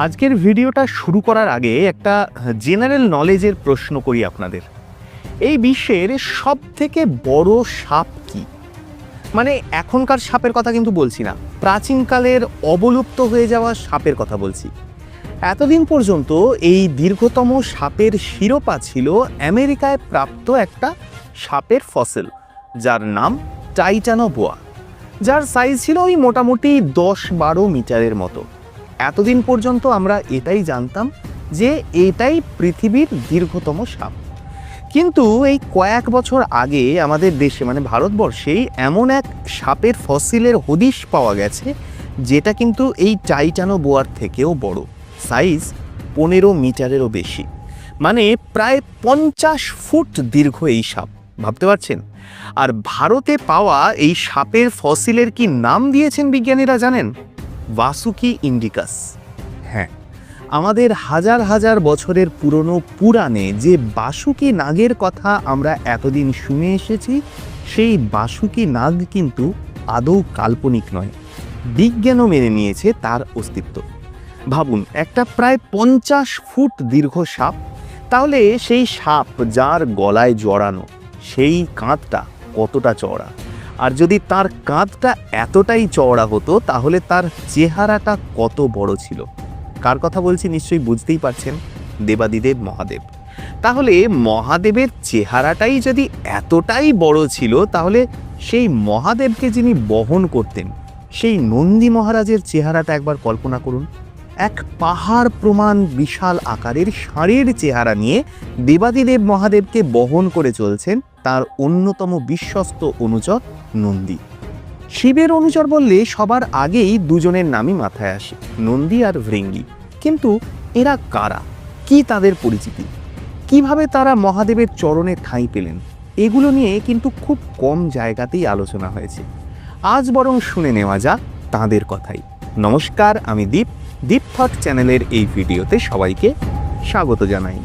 আজকের ভিডিওটা শুরু করার আগে একটা জেনারেল নলেজের প্রশ্ন করি আপনাদের। এই বিশ্বের সব থেকে বড় সাপ কি? মানে এখনকার সাপের কথা কিন্তু বলছি না, প্রাচীনকালের অবলুপ্ত হয়ে যাওয়া সাপের কথা বলছি। এতদিন পর্যন্ত এই দীর্ঘতম সাপের শিরোপা ছিল আমেরিকায় প্রাপ্ত একটা সাপের ফসিল, যার নাম টাইটানোবোয়া, যার সাইজ ছিল ওই মোটামুটি দশ বারো মিটারের মতো। এতদিন পর্যন্ত আমরা এটাই জানতাম যে এটাই পৃথিবীর দীর্ঘতম সাপ। কিন্তু এই কয়েক বছর আগে আমাদের দেশে মানে ভারতবর্ষেই এমন এক সাপের ফসিলের হদিশ পাওয়া গেছে, যেটা কিন্তু এই টাইটানো বোয়ার থেকেও বড়। সাইজ পনেরো মিটারেরও বেশি। মানে প্রায় পঞ্চাশ ফুট দীর্ঘ এই সাপ। ভাবতে পারছেন? আর ভারতে পাওয়া এই সাপের ফসিলের কি নাম দিয়েছেন বিজ্ঞানীরা জানেন? ভাসুকি ইন্ডিকাস হ্যাঁ। আমাদের হাজার হাজার বছরের পুরনো পুরাণে যে বাসুকি নাগের কথা আমরা এতদিন শুনে এসেছি সেই বাসুকি নাগ কিন্তু আদৌ কাল্পনিক নয়। বিজ্ঞানও মেনে নিয়েছে তার অস্তিত্ব। ভাবুন একটা প্রায় পঞ্চাশ ফুট দীর্ঘ সাপ তাহলে সেই সাপ যার গলায় জড়ানো সেই কাঁধটা কতটা চওড়া? আর যদি তার কাঁধটা এতটাই চওড়া হতো, তাহলে তার চেহারাটা কত বড় ছিল। কার কথা বলছি নিশ্চয়ই বুঝতেই পারছেন? দেবাদিদেব মহাদেব। তাহলে মহাদেবের চেহারাটাই যদি এতটাই বড় ছিল, তাহলে সেই মহাদেবকে যিনি বহন করতেন, সেই নন্দী মহারাজের চেহারাটা একবার কল্পনা করুন। এক পাহাড় প্রমাণ বিশাল আকারের ষাঁড়ের চেহারা নিয়ে দেবাদিদেব মহাদেবকে বহন করে চলছেন তার অন্যতম বিশ্বস্ত অনুচর নন্দী। শিবের অনুচর বললে সবার আগেই দুজনের নামই মাথায় আসে, নন্দী আর ভৃঙ্গি। কিন্তু এরা কারা? কি তাদের পরিচিতি? কীভাবে তারা মহাদেবের চরণে ঠাঁই পেলেন? এগুলো নিয়ে কিন্তু খুব কম জায়গাতেই আলোচনা হয়েছে। আজ বরং শুনে নেওয়া যাক তাঁদের কথাই। নমস্কার, আমি দীপ। দীপ থট চ্যানেলের এই ভিডিওতে সবাইকে স্বাগত জানাই।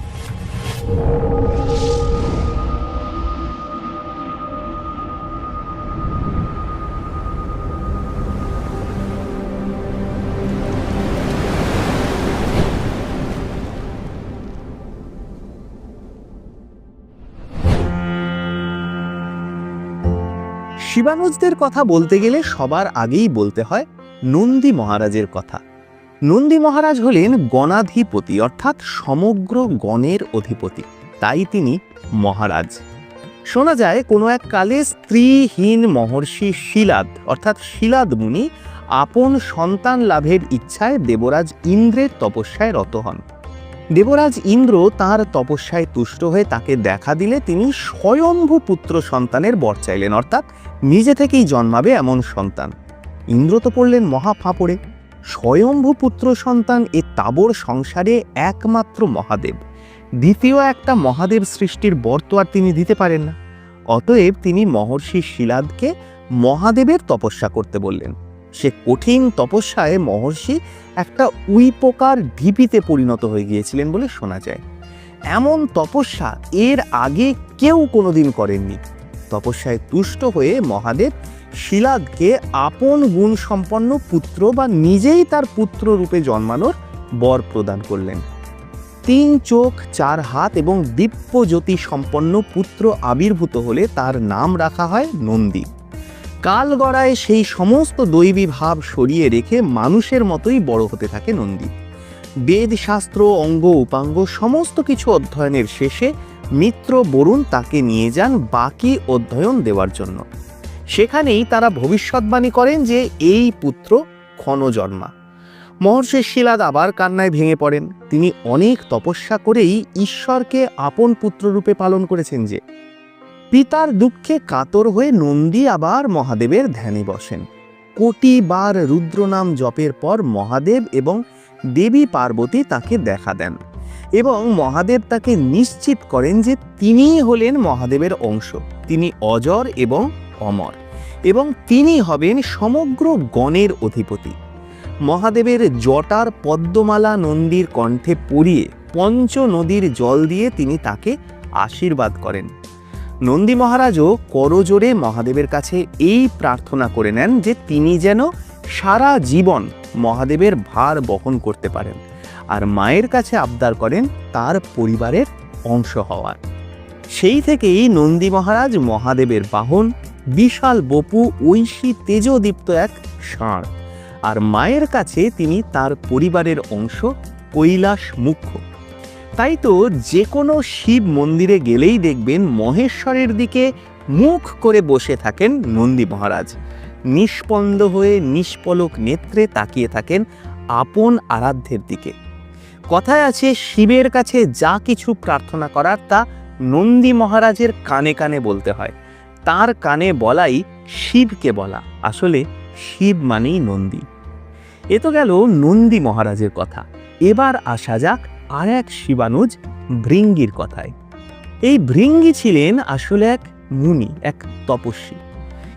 শিবানুজদের কথা বলতে গেলে সবার আগেই বলতে হয় নন্দী মহারাজের কথা। নন্দী মহারাজ হলেন গণাধিপতি, অর্থাৎ সমগ্র গণের অধিপতি। তাই তিনি মহারাজ। শোনা যায়, কোনো এক কালে স্ত্রীহীন মহর্ষি শিলাদ, অর্থাৎ শিলাদ মুনি, আপন সন্তান লাভের ইচ্ছায় দেবরাজ ইন্দ্রের তপস্যায় রত হন। দেবরাজ ইন্দ্র তার তপস্যায় তুষ্ট হয়ে তাকে দেখা দিলে তিনি স্বয়ম্ভু পুত্র সন্তানের বর চাইলেন, অর্থাৎ নিজে থেকেই জন্মাবে এমন সন্তান। ইন্দ্র তো পড়লেন মহা ফাঁপড়ে স্বয়ম্ভু পুত্র সন্তান এ তাবর সংসারে একমাত্র মহাদেব। দ্বিতীয় একটা মহাদেব সৃষ্টির বর তো আর তিনি দিতে পারেন না। অতএব তিনি মহর্ষি শিলাদকে মহাদেবের তপস্যা করতে বললেন। সে কঠিন তপস্যায় মহর্ষি একটা উইপোকার ঢিপিতে পরিণত হয়ে গিয়েছিলেন বলে শোনা যায়। এমন তপস্যা এর আগে কেউ কোনোদিন করেননি। তপস্যায় তুষ্ট হয়ে মহাদেব শিলাদকে আপন গুণ সম্পন্ন পুত্র বা নিজেই তার পুত্র রূপে জন্মানোর বর প্রদান করলেন। তিন চোখ, চার হাত এবং দিব্য জ্যোতি সম্পন্ন পুত্র আবির্ভূত হলে তার নাম রাখা হয় নন্দী। কাল গড়ায় সেই সমস্ত দৈবী ভাব সরিয়ে রেখে মানুষের মতোই বড় হতে থাকে নন্দী। বেদ শাস্ত্র অঙ্গ, উপাঙ্গ সমস্ত কিছু অধ্যয়নের শেষে মিত্র বরুণ তাকে নিয়ে যান বাকি অধ্যয়ন দেওয়ার জন্য। সেখানেই তারা ভবিষ্যৎবাণী করেন যে এই পুত্র ক্ষণজন্মা। মহর্ষি শিলাদ আবার কান্নায় ভেঙে পড়েন। তিনি অনেক তপস্যা করেই ঈশ্বরকে আপন পুত্ররূপে পালন করেছেন যে পিতার দুঃখে কাতর হয়ে নন্দী আবার মহাদেবের ধ্যানে বসেন। কোটি বার রুদ্রনাম জপের পর মহাদেব এবং দেবী পার্বতী তাকে দেখা দেন এবং মহাদেব তাকে নিশ্চিত করেন যে তিনিই হলেন মহাদেবের অংশ। তিনি অজর এবং অমর এবং তিনি হবেন সমগ্র গণের অধিপতি। মহাদেবের জটার পদ্মমালা নন্দীর কণ্ঠে পরিয়ে পঞ্চ নদীর জল দিয়ে তিনি তাকে আশীর্বাদ করেন। নন্দী মহারাজও করজোরে মহাদেবের কাছে এই প্রার্থনা করে নেন যে তিনি যেন সারা জীবন মহাদেবের ভার বহন করতে পারেন আর মায়ের কাছে আবদার করেন তার পরিবারের অংশ হওয়ার। সেই থেকেই নন্দী মহারাজ মহাদেবের বাহন বিশাল বপু ঐশী তেজদীপ্ত এক ষাঁড়। আর মায়ের কাছে তিনি তার পরিবারের অংশ কৈলাস মুখ্য। তাই তো যে কোনো শিব মন্দিরে গেলেই দেখবেন মহেশ্বরের দিকে মুখ করে বসে থাকেন নন্দী মহারাজ। নিষ্পন্দ হয়ে নিষ্পলক নেত্রে তাকিয়ে থাকেন আপন আরাধ্যের দিকে। কথায় আছে, শিবের কাছে যা কিছু প্রার্থনা করার তা নন্দী মহারাজের কানে কানে বলতে হয়। তার কানে বলাই শিবকে বলা, আসলে শিব মানেই নন্দী। এ তো গেল নন্দী মহারাজের কথা। এবার আসা যাক আর এক শিবানুজ ভৃঙ্গির কথায়। এই ভৃঙ্গি ছিলেন আসলে এক মুনি, এক তপস্বী।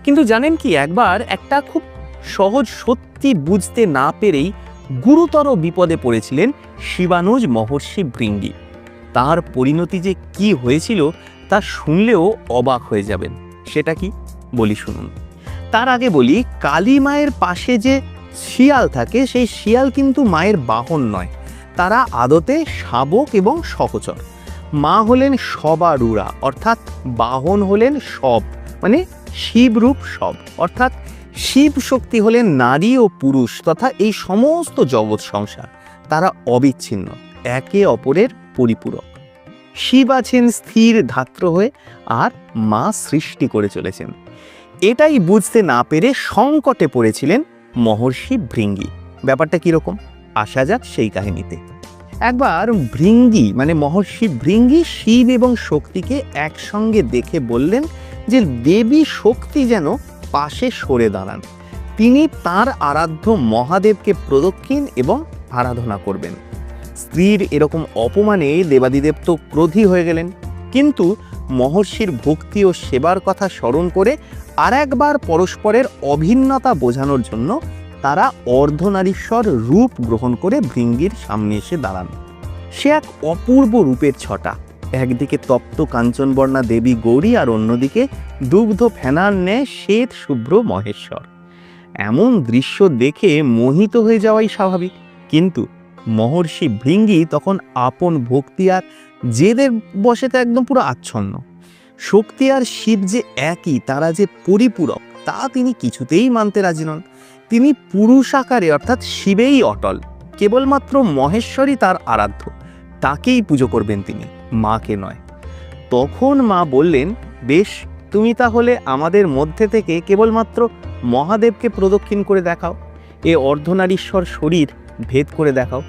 কিন্তু জানেন কি, একবার একটা খুব সহজ সত্যি বুঝতে না পেরেই গুরুতর বিপদে পড়েছিলেন শিবানুজ মহর্ষি ভৃঙ্গি। তার পরিণতি যে কি হয়েছিল তা শুনলেও অবাক হয়ে যাবেন। সেটা কি? বলি শুনুন। তার আগে বলি, কালী মায়ের পাশে যে শিয়াল থাকে, সেই শিয়াল কিন্তু মায়ের বাহন নয়। তারা আদতে শাবক এবং সহচর। মা হলেন সবারুরা অর্থাৎ বাহন হলেন সব মানে শিবরূপ সব। অর্থাৎ শিব শক্তি হলেন নারী ও পুরুষ তথা এই সমস্ত জগৎ সংসার। তারা অবিচ্ছিন্ন, একে অপরের পরিপূরক। শিব আছেন স্থির ধাত্র হয়ে আর মা সৃষ্টি করে চলেছেন। এটাই বুঝতে না পেরে সংকটে পড়েছিলেন মহর্ষি ভৃঙ্গি। ব্যাপারটা কীরকম? আসা যাক সেই কাহিনীতে। একবার ভৃঙ্গি মানে মহর্ষি ভৃঙ্গি শিব এবং শক্তিকে একসঙ্গে দেখে বললেন যে দেবী শক্তি যেন পাশে সরে দাঁড়ান। তিনি তার আরাধ্য মহাদেবকে প্রদক্ষিণ এবং আরাধনা করবেন। স্ত্রীর এরকম অপমানে দেবাদিদেব তো ক্রোধী হয়ে গেলেন। কিন্তু মহর্ষির ভক্তি ও সেবার কথা স্মরণ করে আর একবার পরস্পরের অভিন্নতা বোঝানোর জন্য তারা অর্ধনারীশ্বর রূপ গ্রহণ করে ভৃঙ্গির সামনে এসে দাঁড়ান। সে এক অপূর্ব রূপের ছটা। একদিকে তপ্ত কাঞ্চনবর্ণা দেবী গৌরী আর অন্যদিকে দুগ্ধ ফেনার ন্যায় শ্বেত শুভ্র মহেশ্বর। এমন দৃশ্য দেখে মোহিত হয়ে যাওয়াই স্বাভাবিক। কিন্তু মহর্ষি ভৃঙ্গি তখন আপন ভক্তি আর জেদের বসে তো একদম পুরো আচ্ছন্ন। শক্তি আর শিব যে একই, তারা যে পরিপূরক, তা তিনি কিছুতেই মানতে রাজি নন। তিনি পুরুষ আকারে অর্থাৎ শিবেই অটল। কেবলমাত্র মহেশ্বরই তার আরাধ্য। তাকেই পুজো করবেন তিনি, মাকে নয়। তখন মা বললেন, বেশ, তুমি তাহলে আমাদের মধ্যে থেকে কেবলমাত্র মহাদেবকে প্রদক্ষিণ করে দেখাও। এ অর্ধনারীশ্বর শরীর ভেদ করে দেখাও।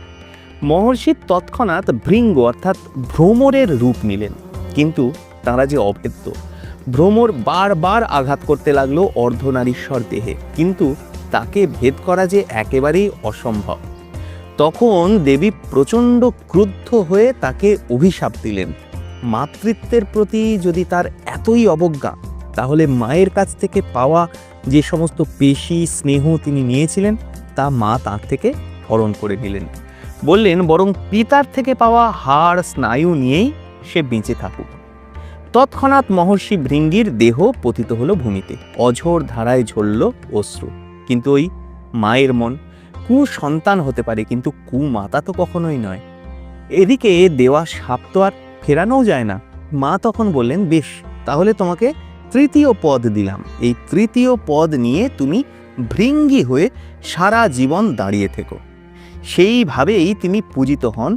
মহর্ষি তৎক্ষণাৎ ভৃঙ্গ অর্থাৎ ভ্রমরের রূপ নিলেন। কিন্তু তারা যে অভেদ্য, ভ্রমর বারবার আঘাত করতে লাগল অর্ধনারীশ্বর দেহে। কিন্তু তাকে ভেদ করা যে একেবারেই অসম্ভব। তখন দেবী প্রচণ্ড ক্রুদ্ধ হয়ে তাকে অভিশাপ দিলেন। মাতৃত্বের প্রতি যদি তার এতই অবজ্ঞা, তাহলে মায়ের কাছ থেকে পাওয়া যে সমস্ত পেশি, স্নেহ তিনি নিয়েছিলেন, তা মা তার থেকে হরণ করে নিলেন। বললেন, বরং পিতার থেকে পাওয়া হাড়, স্নায়ু নিয়েই সে বেঁচে থাকুক। তৎক্ষণাৎ মহর্ষি ভৃঙ্গির দেহ পতিত হলো ভূমিতে। অঝোর ধারায় ঝরল অশ্রু। কিন্তু ওই মায়ের মন কু সন্তান হতে পারে, কিন্তু কু মাতা তো কখনোই নয়। এদিকে দেওয়া সাপ তো আর ফেরানোও যায় না। মা তখন বললেন, বেশ, তাহলে তোমাকে তৃতীয় পদ দিলাম। এই তৃতীয় পদ নিয়ে তুমি ভৃঙ্গি হয়ে সারা জীবন দাঁড়িয়ে থেকো। সেইভাবেই তিনি পূজিত হন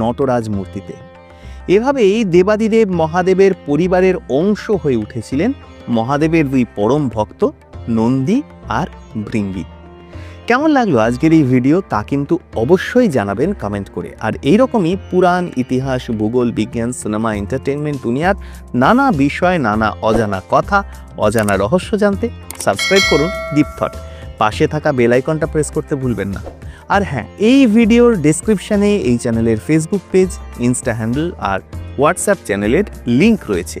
নটরাজ মূর্তিতে। এভাবেই দেবাদিদেব মহাদেবের পরিবারের অংশ হয়ে উঠেছিলেন। মহাদেবের দুই পরম ভক্ত নন্দী আর ভৃঙ্গি কেমন লাগল আজকের এই ভিডিও তা কিন্তু অবশ্যই জানাবেন কমেন্ট করে। আর এইরকমই পুরাণ, ইতিহাস, ভূগোল, বিজ্ঞান, সিনেমা এন্টারটেনমেন্ট দুনিয়ার নানা বিষয়, নানা অজানা কথা, অজানা রহস্য জানতে সাবস্ক্রাইব করুন দীপথট পাশে থাকা বেল আইকনটা প্রেস করতে ভুলবেন না। আর হ্যাঁ এই ভিডিওর ডেসক্রিপশনে এই চ্যানেলের ফেসবুক পেজ ইনস্টা হ্যান্ডেল আর হোয়াটসঅ্যাপ চ্যানেলের লিংক রয়েছে।